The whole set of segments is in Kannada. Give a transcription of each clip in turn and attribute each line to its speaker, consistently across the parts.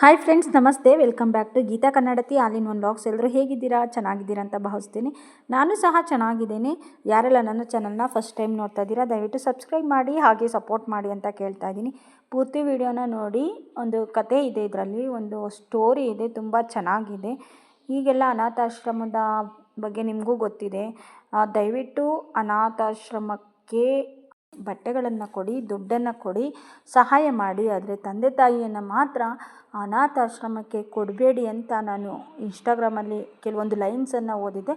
Speaker 1: Hi friends namaste. Welcome back to Geetha Kannadathi. All in one LOX ಎಲ್ಲರೂ ಹೇಗಿದ್ದೀರಾ? ಚೆನ್ನಾಗಿದ್ದೀರಾ ಅಂತ ಭಾವಿಸ್ತೀನಿ. ನಾನು ಸಹ ಚೆನ್ನಾಗಿದ್ದೀನಿ. ಯಾರೆಲ್ಲ ನನ್ನ ಚಾನಲ್ನ ಫಸ್ಟ್ ಟೈಮ್ ನೋಡ್ತಾ ಇದ್ದೀರಾ, ದಯವಿಟ್ಟು ಸಬ್ಸ್ಕ್ರೈಬ್ ಮಾಡಿ, ಹಾಗೆ ಸಪೋರ್ಟ್ ಮಾಡಿ ಅಂತ ಕೇಳ್ತಾ ಇದ್ದೀನಿ. ಪೂರ್ತಿ ವಿಡಿಯೋನ ನೋಡಿ, ಒಂದು ಕತೆ ಇದೆ ಇದರಲ್ಲಿ, ಒಂದು ಸ್ಟೋರಿ ಇದೆ, ತುಂಬ ಚೆನ್ನಾಗಿದೆ. ಈಗೆಲ್ಲ ಅನಾಥಾಶ್ರಮದ ಬಗ್ಗೆ ನಿಮಗೂ ಗೊತ್ತಿದೆ. ದಯವಿಟ್ಟು ಅನಾಥಾಶ್ರಮಕ್ಕೆ ಬಟ್ಟೆಗಳನ್ನು ಕೊಡಿ, ದುಡ್ಡನ್ನು ಕೊಡಿ, ಸಹಾಯ ಮಾಡಿ. ಆದರೆ ತಂದೆ ತಾಯಿಯನ್ನು ಮಾತ್ರ ಅನಾಥಾಶ್ರಮಕ್ಕೆ ಕೊಡಬೇಡಿ ಅಂತ ನಾನು ಇನ್ಸ್ಟಾಗ್ರಾಮಲ್ಲಿ ಕೆಲವೊಂದು ಲೈನ್ಸನ್ನು ಓದಿದ್ದೆ.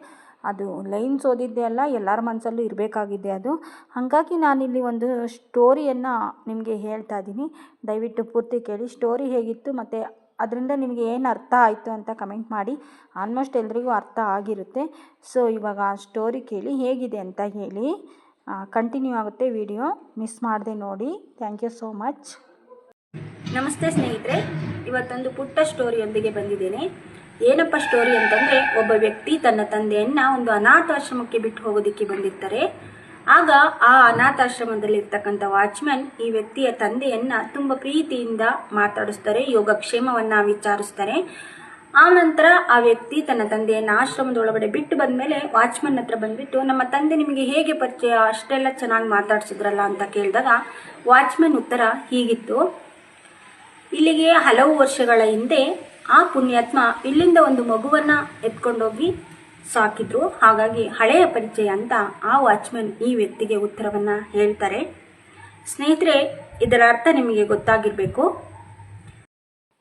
Speaker 1: ಅದು ಲೈನ್ಸ್ ಓದಿದ್ದೆ ಅಲ್ಲ, ಎಲ್ಲರ ಮನಸ್ಸಲ್ಲೂ ಇರಬೇಕಾಗಿದೆ ಅದು. ಹಾಗಾಗಿ ನಾನಿಲ್ಲಿ ಒಂದು ಸ್ಟೋರಿಯನ್ನು ನಿಮಗೆ ಹೇಳ್ತಾ ಇದ್ದೀನಿ. ದಯವಿಟ್ಟು ಪೂರ್ತಿ ಕೇಳಿ ಸ್ಟೋರಿ ಹೇಗಿತ್ತು ಮತ್ತು ಅದರಿಂದ ನಿಮಗೆ ಏನು ಅರ್ಥ ಆಯಿತು ಅಂತ ಕಮೆಂಟ್ ಮಾಡಿ. ಆಲ್ಮೋಸ್ಟ್ ಎಲ್ರಿಗೂ ಅರ್ಥ ಆಗಿರುತ್ತೆ. ಸೊ ಇವಾಗ ಆ ಸ್ಟೋರಿ ಕೇಳಿ ಹೇಗಿದೆ ಅಂತ ಹೇಳಿ. ಕಂಟಿನ್ಯೂ ಆಗುತ್ತೆ ವಿಡಿಯೋ ಮಿಸ್ ಮಾಡದೆ ನೋಡಿ. ಥ್ಯಾಂಕ್ ಯು ಸೋ ಮಚ್ ನಮಸ್ತೆ ಸ್ನೇಹಿತರೆ, ಇವತ್ತೊಂದು ಪುಟ್ಟ ಸ್ಟೋರಿಯೊಂದಿಗೆ ಬಂದಿದ್ದೇನೆ. ಏನಪ್ಪ ಸ್ಟೋರಿ ಅಂತಂದ್ರೆ, ಒಬ್ಬ ವ್ಯಕ್ತಿ ತನ್ನ ತಂದೆಯನ್ನ ಒಂದು ಅನಾಥಾಶ್ರಮಕ್ಕೆ ಬಿಟ್ಟು ಹೋಗೋದಿಕ್ಕೆ ಬಂದಿರ್ತಾರೆ. ಆಗ ಆ ಅನಾಥಾಶ್ರಮದಲ್ಲಿರ್ತಕ್ಕಂಥ ವಾಚ್ಮ್ಯಾನ್ ಈ ವ್ಯಕ್ತಿಯ ತಂದೆಯನ್ನ ತುಂಬ ಪ್ರೀತಿಯಿಂದ ಮಾತಾಡಿಸ್ತಾರೆ, ಯೋಗಕ್ಷೇಮವನ್ನ ವಿಚಾರಿಸ್ತಾರೆ. ಆ ನಂತರ ಆ ವ್ಯಕ್ತಿ ತನ್ನ ತಂದೆಯನ್ನ ಆಶ್ರಮದೊಳಗಡೆ ಬಿಟ್ಟು ಬಂದ್ಮೇಲೆ ವಾಚ್ಮನ್ ಹತ್ರ ಬಂದ್ಬಿಟ್ಟು, ನಮ್ಮ ತಂದೆ ನಿಮಗೆ ಹೇಗೆ ಪರಿಚಯ? ಅಷ್ಟೆಲ್ಲ ಚೆನ್ನಾಗಿ ಮಾತಾಡ್ಸಿದ್ರಲ್ಲ ಅಂತ ಕೇಳಿದಾಗ ವಾಚ್ಮನ್ ಉತ್ತರ, ಹೀಗಿತ್ತು. ಇಲ್ಲಿಗೆ ಹಲವು ವರ್ಷಗಳ ಹಿಂದೆ ಆ ಪುಣ್ಯಾತ್ಮ ಇಲ್ಲಿಂದ ಒಂದು ಮಗುವನ್ನ ಎತ್ಕೊಂಡೋಗಿ ಸಾಕಿದ್ರು. ಹಾಗಾಗಿ ಹಳೆಯ ಪರಿಚಯ ಅಂತ ಆ ವಾಚ್ಮನ್ ಈ ವ್ಯಕ್ತಿಗೆ ಉತ್ತರವನ್ನ ಹೇಳ್ತಾರೆ. ಸ್ನೇಹಿತರೆ, ಇದರ ಅರ್ಥ ನಿಮಗೆ ಗೊತ್ತಾಗಿರಬೇಕು.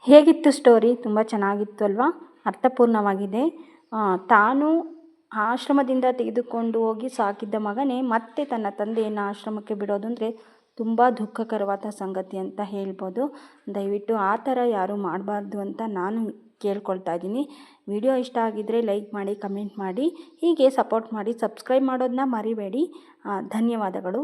Speaker 1: ಹೇಗಿತ್ತು ಸ್ಟೋರಿ ತುಂಬ ಚೆನ್ನಾಗಿತ್ತು ಅಲ್ವಾ? ಅರ್ಥಪೂರ್ಣವಾಗಿದೆ. ತಾನು ಆಶ್ರಮದಿಂದ ತೆಗೆದುಕೊಂಡು ಹೋಗಿ ಸಾಕಿದ್ದ ಮಗನೇ ಮತ್ತೆ ತನ್ನ ತಂದೆಯನ್ನು ಆಶ್ರಮಕ್ಕೆ ಬಿಡೋದು ಅಂದರೆ ತುಂಬ ದುಃಖಕರವಾದ ಸಂಗತಿ ಅಂತ ಹೇಳ್ಬೋದು. ದಯವಿಟ್ಟು ಆ ಥರ ಯಾರೂ ಮಾಡಬಾರ್ದು ಅಂತ ನಾನು ಕೇಳ್ಕೊಳ್ತಾ ಇದ್ದೀನಿ. ವಿಡಿಯೋ ಇಷ್ಟ ಆಗಿದ್ದರೆ ಲೈಕ್ ಮಾಡಿ, ಕಮೆಂಟ್ ಮಾಡಿ. ಹೀಗೆ ಸಪೋರ್ಟ್ ಮಾಡಿ ಸಬ್ಸ್ಕ್ರೈಬ್ ಮಾಡೋದನ್ನ ಮರಿಬೇಡಿ. ಧನ್ಯವಾದಗಳು.